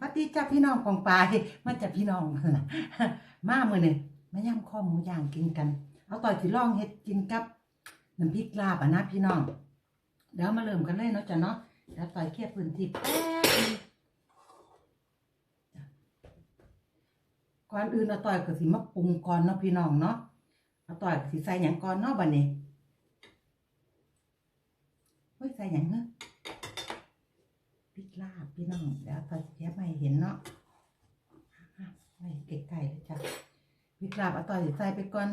วัสดีจ้าพี่น้องกองปลายมาจากพี่น้องมาเมื่อนี่มาย่ำข้อหมูย่างกินกัน เอาต่อยสิลองเฮ็ดกินกับน้ำพริกลาบอะนะพี่น้องเดี๋ยวมาเริ่มกันเลยเนาะจ้ะเนาะเดี๋ยวต่อยเคลียร์พื้นที่แป๊บก่อนอื่นเอาต่อยก็สิมาปรุงก่อนเนาะพี่น้องเนาะเอาต่อยสิใส่หยังก่อนเนาะบัดนี้เฮ้ยใส่หยังเนาะพริกลาบ พี่น้องแล้วตอเทียบไม่เห็นเนาะอะไม่ไกลๆเลยจ้ะพริกลาบเอาต่อยใส่ไปก่อน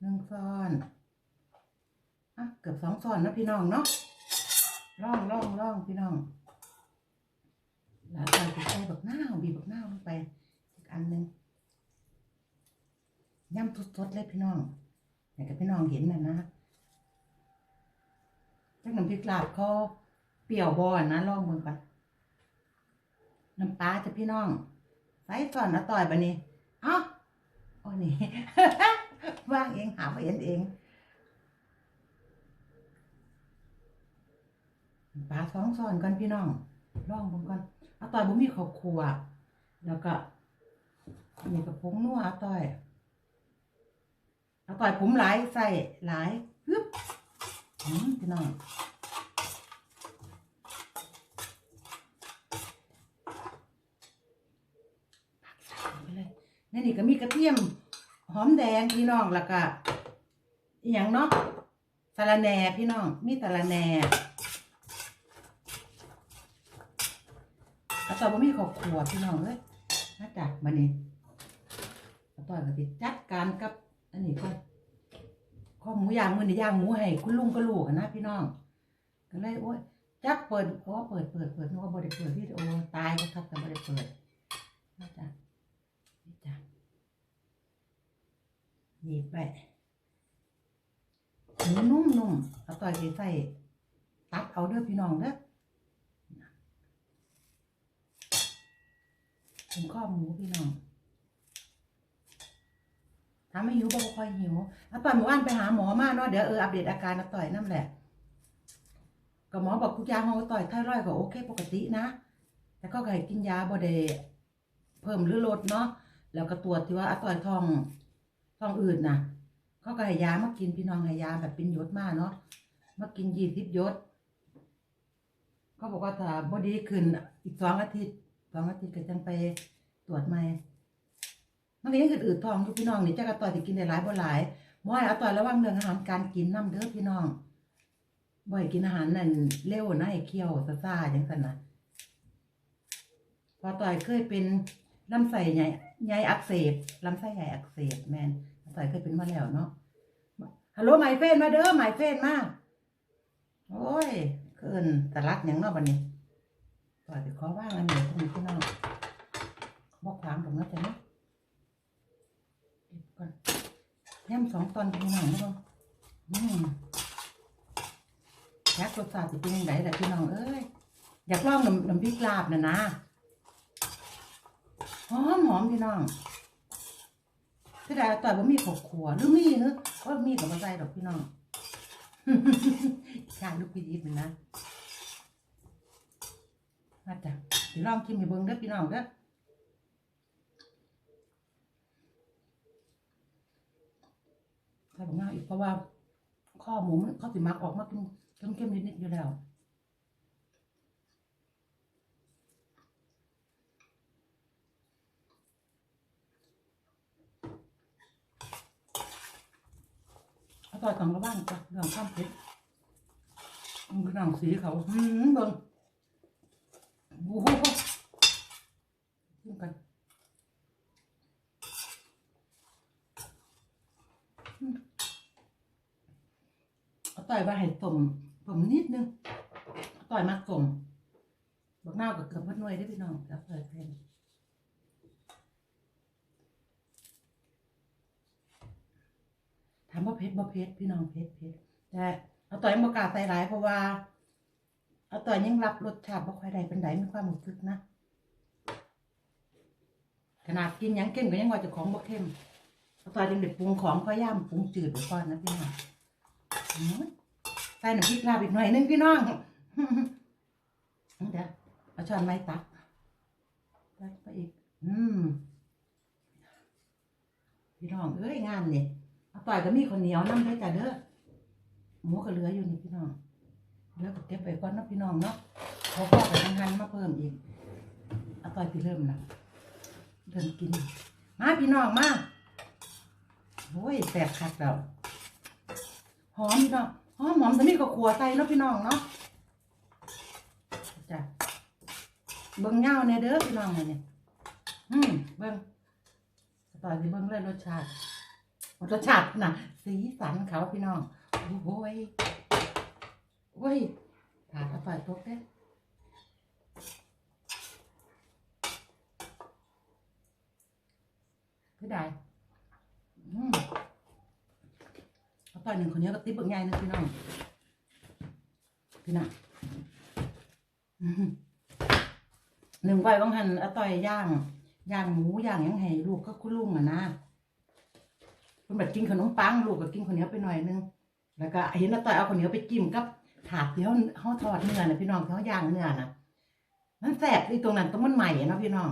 หนึ่งซ้อนอะเกือบสองซ้อนนะพี่น้องเนาะล่องล่องล่องพี่น้องแล้วต่อยจะใส่บักหน้าบีบบักหน้าลงไปอีกอันหนึ่งย่ำสดๆเลยพี่น้องอยากให้พี่น้องเห็นนะนะจักน้ำพริกลาบเขา เปรี้ยวบอนนะลองเบิ่งก่อนน้ำปลาจะพี่น้องใส่ก่อนนะต่อยบะนี้เอ้าโอ้นี่ ว่างเองหาไปเห็นเองปลาสองซอนก่อนพี่น้องลองบิ่งก่อนเอาต่อยบ่มีข้าวคั่วแล้วก็นี่ก็ผงนัวเอาต่อยเอาต่อยผมหลายใส่หลายฮึบพี่น้องไป นี่นี่ก็มีกระเทียมหอมแดงพี่น้องแล้วก็อหย่างเนาะสะระแหน่พี่น้อง มีสะระแหน่แล้วต่อมามีข้าวขัวพี่น้องเลยมาจากมานี่แล้วต่อยก็ติจัดการกับ อันนี้ก่อนข้อหมูย่างมือนี่ย่างหมูให้คุณลุงกับลูกนะพี่น้องก็เลยโอ้ยจักเปิดเพราะว่าเปิดเปิดเปิดนึกว่าบริเปิดวิดีโอตายนะครับแต่บริเปิดนะจ๊ะนี่จ้ะ หยิบไปหมูนุ่มๆเอาต่อยใส่ตัดเอาเด้อพี่น้องเด้อเป็นข้อหมูพี่น้องถ้าไม่หิวก็บ่ค่อยหิวอาต่อยเมื่อวานไปหาหมอมาเนาะเดี๋ยวเอออัปเดตอาการอาต่อยนั่นแหละก็หมอบอกทุกยาของอาต่อยไทรอยก็โอเค ปกตินะแต่ก็ให้กินยาบ่ได้เพิ่มหรือลดเนาะแล้วก็ตรวจที่ว่าอาต่อยทอง ท้องอืดน่ะเขาก็ให้ยามากินพี่น้องให้ยาแบบเป็นยดมากเนาะมากินยี่สิบยดเขาบอกว่าถ้าบ่ดีขึ้นอีกสองอาทิตย์สองอาทิตย์ก็จังไปตรวจใหม่มันก็ยังอืดๆท้องอยู่พี่น้องนี่จักกะต่อยที่กินได้หลายบ่หลายหมอให้เอาต่อยระวังเรื่องอาหารการกินน้ำเด้อพี่น้องบ่ให้กินอาหารนั่นเร็วนะให้เคี่ยวซ่าๆจังซั่นนะพอต่อยเคยเป็นลำไส้ใหญ่ใหญ่อักเสบลำไส้ใหญ่อักเสบแม่น ต่อยเคยเป็นมาแล้วเนาะฮัลโหลไมเฟนมาเด้อไมเฟนมาโอ้ยเกินตะลักหยังนาะบัดนี้ต่อยไปขอว่างอันนี้ตรงนี้พี่น้องบอกถามผมนะจ๊ะเนาะเก็บก่อนย่ำสองตอนเป็นหนังนะบ่อืมยักรสชาติจะเป็นยังไงล่ะพี่น้องเอ้ยอยากลองน้ำน้ำพริกลาบนะนะหอมหอมพี่น้อง พี่ดาต่อยว่มีขบขัวหรือมีเนอะว่ามีกับมาใส่ดอกพี่น้องชาลูกพี่ยิบมันนะมาจ้ะเดี๋ยวลองชิมให้เบิ่งเด้อพี่น้องเด้อใส่บมากอีกเพราะว่าข้อหมูมันเขาสิมักออกมาเป็นเข้มๆนิดๆอยู่แล้ว เอยของกระว่างจ้ะเรื่องความเผ็ดมันคือหนังสีเขาหืมเบิ่งโอ้โหขึ้นกันเอาต่อยว่าให้ตมตมนิดนึงต่อยมาต้มบักหน้ากับเกือบพัดน่วยได้พี่น้องแล้วเปิดเพลง บ่เพชรบ่เพชรพี่น้องเพชรเพชรแต่เอาต่อยยังบ่กล้าใส่หลายเพราะว่า เอาต่อยยังรับรสชาติบ่ค่อยได้เป็นไดมีความรู้สึกนะขนาดกินยังเข้มก็ยังว่าจะของบ่เข้มเอาต่อยยังเด็ดปรุงของพยายามปรุงจืดไว้ก่อนนะพี่น้องใส่น้ำพริกลาบอีกหน่อยนึงพี่น้องเดี๋ยวเอาช้อนไม้ตักตักไปอีก อืมพี่น้องเอ้ยงานเนี่เอา ต่อยก็มีคนเหนียวน้ำได้วยจ้ะเด้อหมูก็เหลืออยู่นี่พี่น้องเหลือก็เก็บไปก่อนนะพี่น้องเนาะพอพ่อไปทำงานมาเพิ่มอีกเอาต่อยที่เริ่มละเริ่มกิน มาพี่น้องมาโอ้ยแสบคักแล้วหอมพี่น้องหอมหอมแต่นี่ก็ขัวใส่เนาะพี่น้องเนาะจ้ะเบิ่งเงาเนี่ยเด้อพี่น้องเนี่ยอืมเบิ่งต่อยที่เบิ่งเลยรสชาติ รสชาติน่ะ สีสันเขาพี่น้อง โอ้ยโอ้ยถาดเอาไปตกเด้พี่ได้อืมเอาต่อยหนึ่งคนนี้ก็ติ๊บเบิ่งใหญ่นะพี่น้อง พี่น้องหนึ่งใบบางหันเอาต่อยย่าง ย่างหมูย่างยังให้ลูกก็คุณลุงอะนะ คุณแบบกินขนมปังลูกก็กินข้าวเหนียวไปหน่อยนึงแล้วก็เห็นน้าต่อยเอาข้าวเหนียวไปจิ้มกับถาดที่เขาเขาทอดเนื้อนะพี่น้องที่เขาย่างเนื้อนะมันแสบที่ตรงนั้นต้องมันใหม่เนาะพี่น้อง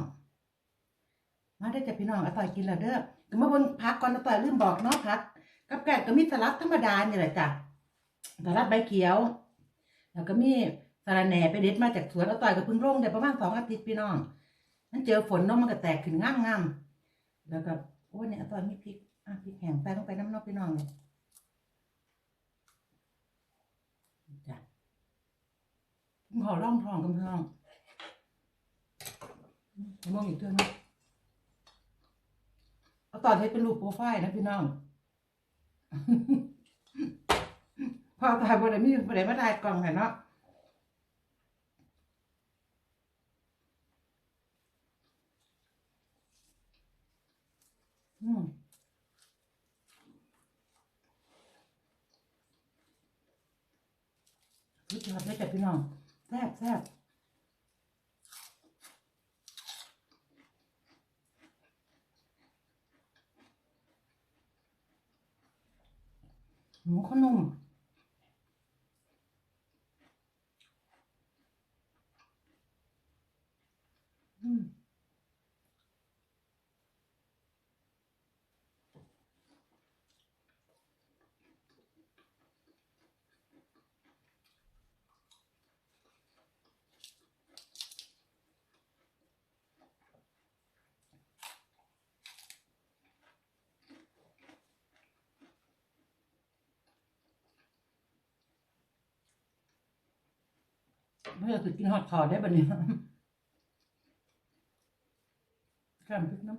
มาได้จ้ะพี่น้องอต่อยกินแล้วเด้อก็มาบิ่งพักก่อนอาต่อยลืมบอกเนาะพัก กับแกงก็มีสลัดธรรมดาเนี่ยแหละจ้ะสลัดใบเขียว แล้วก็มีสาระแหน่ไปเด็ดมาจากสวนอาต่อยก็เพิ่งลงได้ประมาณสองอาทิตย์พี่น้องมันเจอฝนเนาะมันก็แตกขึ้นง่ามงามๆแล้วก็โอ้ยเนี่ยต่อนนี้พริก อะพริกแห้งใส่ลงไปน้ำนอกพี่น้องเลยจ้ะผมขอร่องทองกับพี่น้องมองอีกเท่านึงเอาต่อให้เป็นรูปโปรไฟล์นะพี่น้องพอตายบ่ได้มีบ่ได้มาได้กล่องให้เนาะอืม สุดยอดเลยจ้ะพี่น้องแซ่บแซ่บหมูขนุ่มอืม เมื่อคือกินฮอตคอได้ปะเนี่ยแกมพริกน้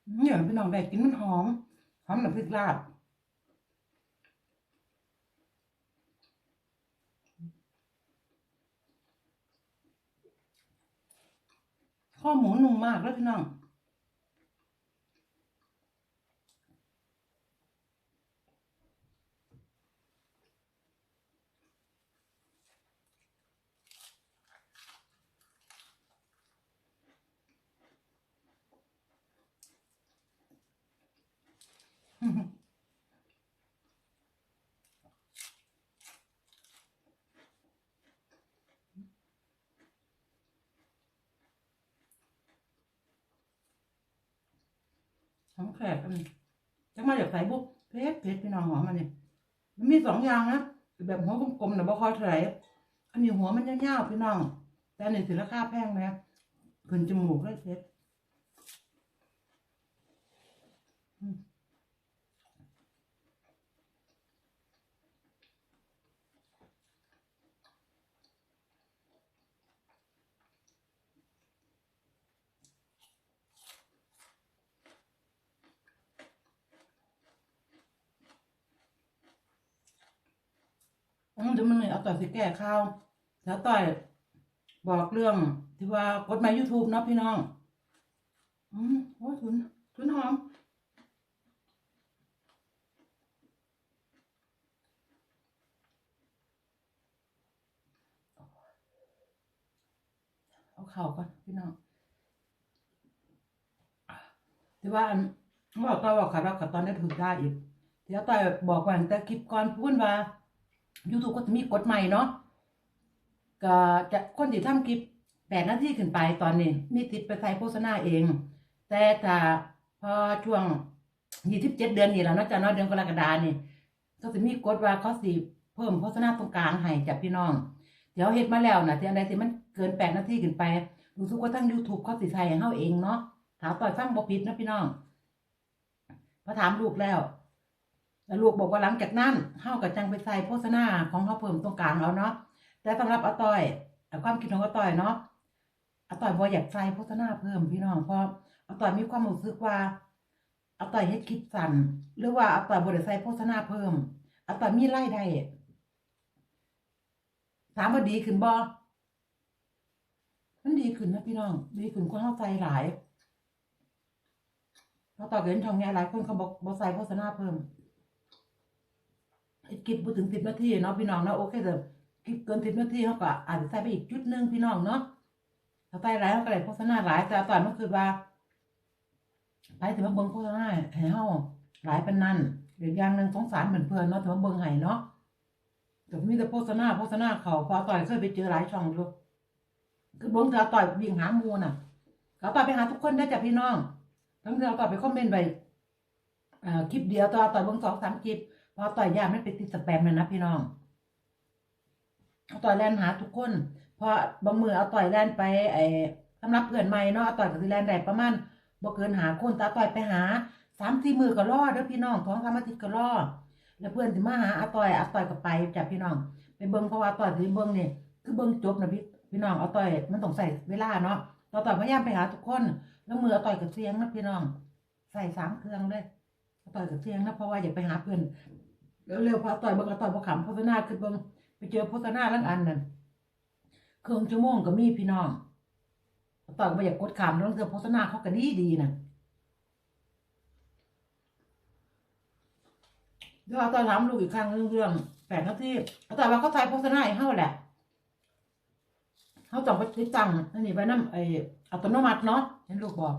ำเนี่ยพี่น้องได้กินมันหอมหอมแบบพริกลาบข้อหมูนุ่มมากเลยพี่น้อง หอมแขกอันนี้จังมาจากใส่บุกเพชรเพชรพี่น้องหอมมันนี่มันมีสองอย่างนะแบบหัวกลมๆนะบ่คอยเท่าไหร่อันนี้หัวมันยาวๆพี่น้อง แต่อันนี้สิราคาแพงนะขึ้นจมูกเลยเพชรอืม อืมเดี๋ยวมันนี่เอาต่อสิแก้ข้าวแล้วต่อยบอกเรื่องที่ว่ากฎหมาย YouTube เนาะพี่น้อง อืมโอ้ยทุนทุนหอมเอาเข่าก่อนพี่น้องที่ว่าอันบอกต่อบอกขาเรากับตอนได้ถึงได้อีกเดี๋ยวต่อยบอกว่าแต่คลิปก่อนพูดว่า YouTube ก็จะมีกฎใหม่เนาะก็จะคนที่ทำคลิปแปดนาทีขึ้นไปตอนนี้ มีติดไปใส่โฆษณาเอง แต่ถ้าพอช่วงยี่สิบเจ็ดเดือนนี่แหล้วนาะจ้ะเนาะเดือนกรกฎานี่ก็จะมีกฎว่าเขาสิเพิ่มโฆษณาตรงกลางให้จากพี่น้อง เดี๋ยวเฮ็ดมาแล้วนะที่อันใดที่มันเกินแปดนาทีขึ้นไปรู้สึกว่าทั้ง YouTube เขาสิใส่ให้เฮาเองเนาะถามต่อยฟังบ่ผิดนะพี่น้องพอถามลูกแล้ว แล้วลูกบอกว่าหลังจากนั้นเฮาก็จังไปใส่โฆษณาของเขาเพิ่มตรงกลางเอาเนาะแต่สำหรับอาต้อยอความคิดของอาต้อยเนาะอาต้อยบ่อยากใส่โฆษณาเพิ่มพี่น้องเพราะอาต้อยมีความรู้สึกว่าอาต้อยเฮ็ดคลิปสั้นหรือว่าอาต้อยบ่ได้ใส่โฆษณาเพิ่มอาต้อยมีรายได้ถามว่าดีขึ้นบ่มันดีขึ้นนะพี่น้อง ดีขึ้นคนเฮาใส่หลายเราต่อยก็เห็นทองแง่หลายคนเขาบอกบ่ใส่โฆษณาเพิ่ม คลิปบ่ถึงสิบนาทีเนาะพี่น้องเนาะโอเคเด้อคลิปเกินสิบนาทีเขาก็อาจจะใส่ไปอีกจุดหนึ่งพี่น้องเนาะถ้าใส่หลายเขาก็ได้โฆษณาหลายแต่ตอนมันคือว่าไปถึงมาเบิ่งโฆษณาให้เฮาหลายเปานนั้นเดี๋ยวอย่างหนึ่งสงสารเหมือนเพื่อนเนาะถึงมาเบิ่งให้เนาะแต่มีแต่โฆษณาโฆษณาเขาพอต่อยเคยไปเจอหลายช่องอยู่คือเบิ่งแต่ต่อยวิ่งหามูน่ะเขาต่อยไปหาทุกคนได้จ้ะพี่น้องทั้งเราต่อยไปคอมเมนต์ไปคลิปเดียวต่อต่อยเบิ่งสองสามคลิป พอต่อยยาไม่ไปติดสแปมเลยนะพี่น้องเอาต่อยแลนหาทุกคน พอบางมือเอาต่อยแลนไปไอ้สำหรับเพื่อนใหม่เนาะเอาต่อยกับสิแลนได้ประมาณบ่เกินหาคนตาต่อยไปหาสามสี่มือก็รอเด้อพี่น้องท้องสามอาทิตย์ก็รอแล้วเพื่อนสิมาหาอาต่อยอาต่อยก็ไปจ้ะพี่น้อง ไปเบิ่งเพราะว่าต่อยสิเบิ่งเนี่ยคือเบิ่งจบนะพี่พี่น้องเอาต่อยมันต้องใส่เวลาเนาะเราต่อยพยายามไปหาทุกคน แล้วมือเอาต่อยกับเสียงนะพี่น้อง ใส่สามเครื่องเลยเอาต่อยกับเสียงนะเพราะว่าอยากไปหาเพื่อน เร็วๆพอต่อยบิ่งก็ต่อยบ่ขำโฆษณาคือบิ่งไปเจอโฆษณาลังอันนั่นครึ่องชั่วโมงก็มีพี่น้องต่อยก็บ่อยากกดขำแล้วเจอโฆษณาเขาก็ดีดีน่ะเดี๋ยวเอาต่อยถามลูกอีกครั้งเรื่องเรื่องแปดนาทีเอาต่อยว่าเขาถ่ายโฆษณาให้เฮาแหละเฮาต้องไปติดตั้งอันนี้ไว้นำไออัตโนมัติเนาะเห็นลูกบอก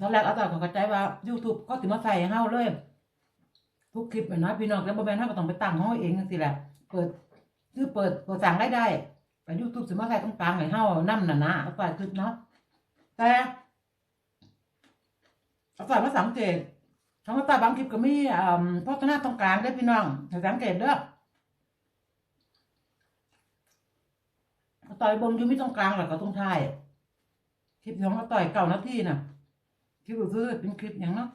ตอนแรกอาตอยก็เข้าใจว่า YouTube ก็สิมาใส่ห้เฮาเลย ทุกคลิปเลยนะพี่น้องแล้วบ่แม่นเฮาก็ต้องไปตั้งของเฮาเองจังซี่แหละ เปิดคือเปิดเปิดสั่งรายได้แต่ YouTube สิมาใส่ตรงกลางให้เฮานำน่ะนะอาตอยคิดเนาะแต่อาตอยมาสังเกตของอาตอยบางคลิปก็มีอ่าโฆษณาตรงกลางเด้พี่น้องสังเกตเด้ออาตอยบ่งอยู่มีตรงกลางแล้วก็ตรงท้ายคลิปของอาตอยเก้านาทีน่ะ คลิปก็คือเป็นคลิปอย่างเนาะ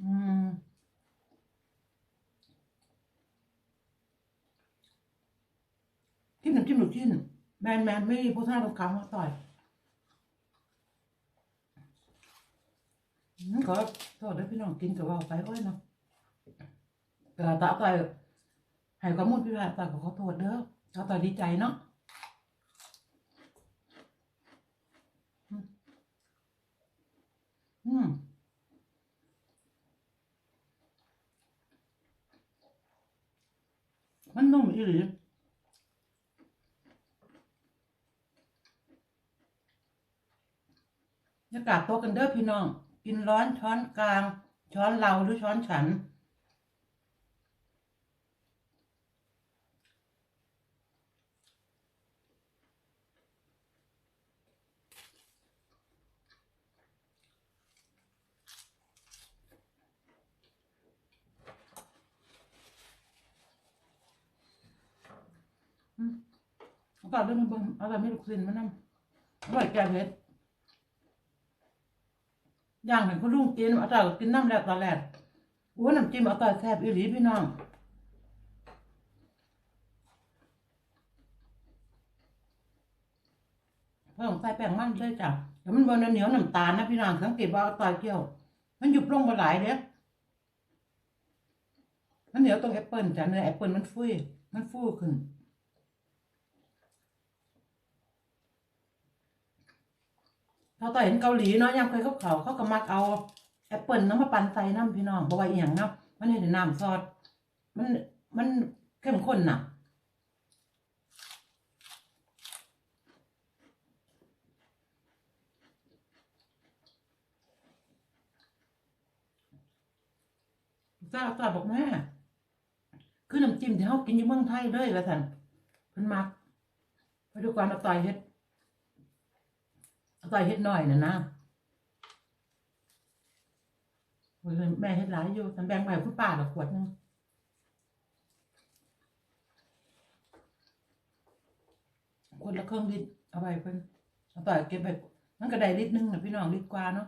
อืมคลิปหนึ่งคลิปหนึ่งชิ้นแมนแมนไม่โพสต์หน้าตรงกลางมาต่อยอืมขอโทษด้พี่น้องกินกับว่าไปอ้อยเนาะแต่ตาต่อยให้ข้อมูลพี่พาต่อยขอขอโทษเด้อตาต่อยดีใจเนาะ อืมมันนุ่มอีหลีอากาศโตะกันเด้อพี่น้อง กินร้อนช้อนกลาง ช้อนเราหรือช้อนฉัน อาต่อเรื่องเบิ่งเอาแต่ไม่ลูกศิลมานำอร่อยแก่เผ็ดย่างเห็นคุณลุงกินเอาแต่ก็กินน้ำแล้วตอนแรกโอ้น้ำจิ้มเอาแต่แซ่บอีหลีพี่น้องเพิ่มใส่แป้งมันเลยจ้ะเดี๋ยวมันบนเหนียวน้ำตาลนะพี่น้องสังเกตว่าเอาต่อยเกี่ยว มันหยุบลงมาหลายเด้อมันเหนียวตรงแอปเปิลจ้ะเนื้อแอปเปิลมันฟุ้ยมันฟูขึ้น เราต่อเห็นเกาหลีเนาะยังเคยเขาเขาเขาก็มักเอาแอปเปิลน้ำมาปั่นใส่น้ำพี่น้องบวบเอียงเนาะมันเห็นน้ำซอสมันมันเข้มข้นน่ะซาซาบอกแม่คือน้ำจิ้มที่เขากินอยู่เมืองไทยเลยว่าสันเพิ่นมักไปดูการเอาต่อยเฮ็ด เอาต่อยเฮ็ดหน่อยน่ะนะแม่เฮ็ดหลายอยู่ฉันแบ่งไปให้คุณป้าละขวดนึงคนละเครื่องลิตรเอาไปเพิ่นเอาต่อยเก็บไปมันก็ได้ลิตรหนึงนะพี่น้องลิตรกว่าเนาะ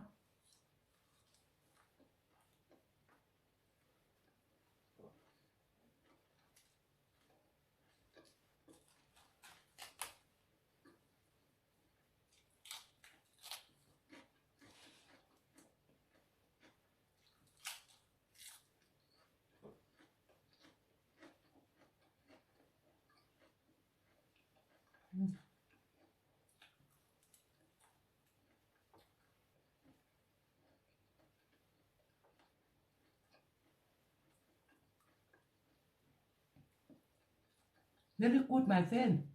Very good, my friend.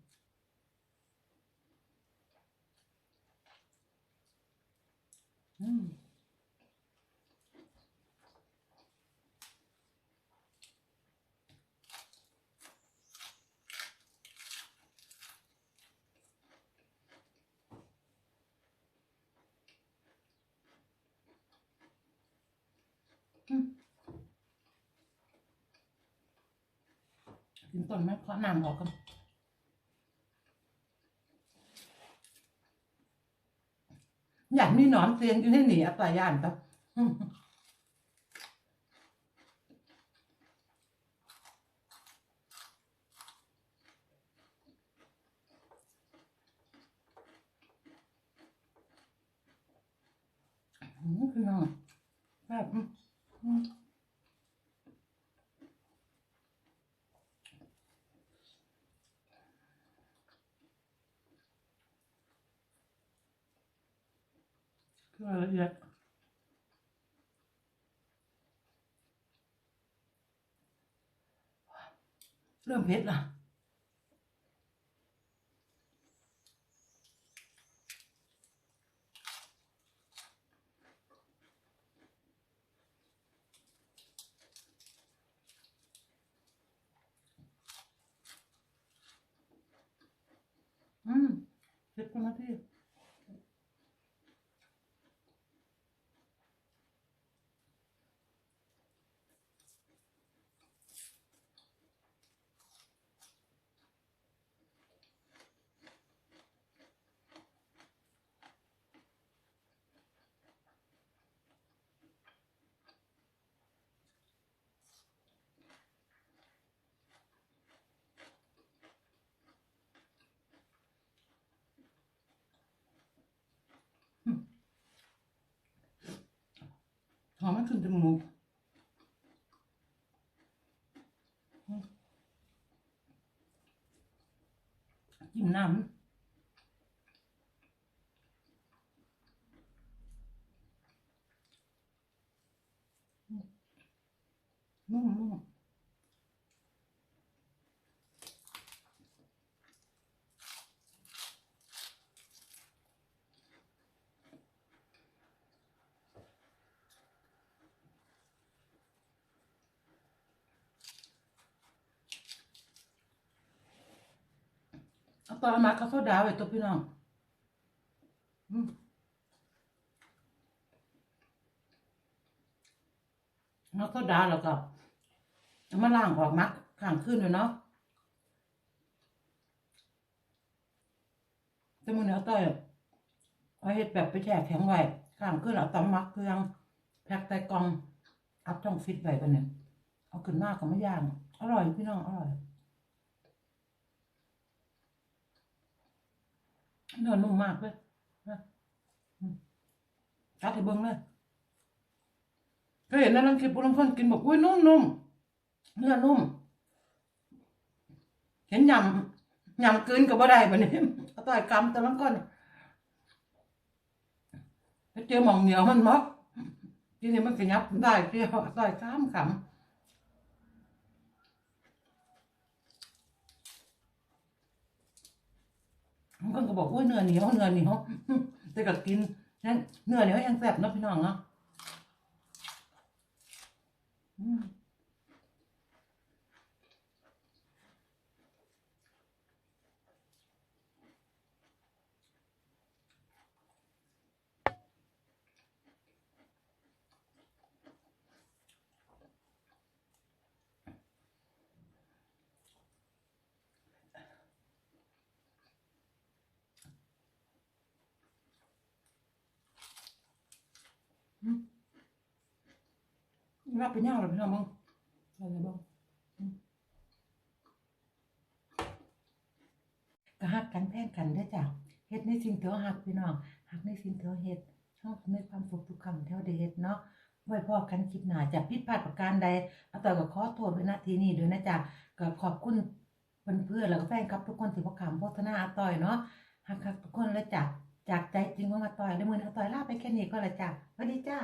กินต้นไหมขอน้ำออกกันอยากมีหนอนเตียงอยู่ให้หนีอัตายานปะอืมอืมคือน้องแบบอืมอืมคือ รายละเอียดเริ่มเผ็ดละอืมเผ็ดประมาณที่ หอมมันขึ้นจมูกจิ้มน้ำนุ่มนุ่ม เอาตอนมาเขาโซดาไว้ตัวพี่น้องอืมเอาโซดาแล้วก็เอามาล้างออกมักข้างขึ้นเลยเนาะแต่มือเนี้ยต้อยเอาเห็ดแบบไปแช่แข็งไว้ข้างขึ้นเอาตำมักเครื่องแพ็คใส่กล่องอัพช่องฟิตไว้ปะเนี่ยเอาขึ้นมากกับไม่ย่าง อร่อยพี่น้อง อร่อย เนื้อนุ่มมากเลยนะัดให้เบิ้งเลยก็เห็นแล้วนังคลิปบุรังคนกินบอกอุ้ยนุ่มนุ่มเนื้อนุ่ม เห็นยำยำกลืนกับบ่ได้ปะเนี่ยเอาต่อยกำต่ละก้อนเจอหมองเหนียวมันมอกทีนี้มันก็ยับได้เที่ยวเอาต่อยข้ามขำ บางคนก็บอกว่าเนื้อเหนียวเนื้อเหนียวแต่ก็กินนั่นเนื้อเหนียวยังแซ่บเนาะพี่น้องเนาะ อืมว่าเป็นย่าหรือพี่น้องบ้างอะไรบ้างก็หักกันแพ่งกันได้จ้ะเฮ็ดในสิ่งเราหักพี่น้องหักในสิ่งเราเฮ็ดชอบมีความสุขทุกคำที่เราได้เฮ็ดเนาะไว้พอกันคลิปหน้าจะผิดพลาดประการใดอาต่อยก็ขอโทษไว้ณที่นี้ด้วยนะจ๊ะก็ขอบคุณเพื่อนๆแล้วก็แฟนคลับทุกคนที่บ่ขำโฆษณาอาต่อยเนาะหักๆทุกคนเลยจ้ะจากใจจริงของอาต่อยแล้วมื้อนออาต่อยลาไปแค่นี้ก็และจ้ะสวัสดีจ้า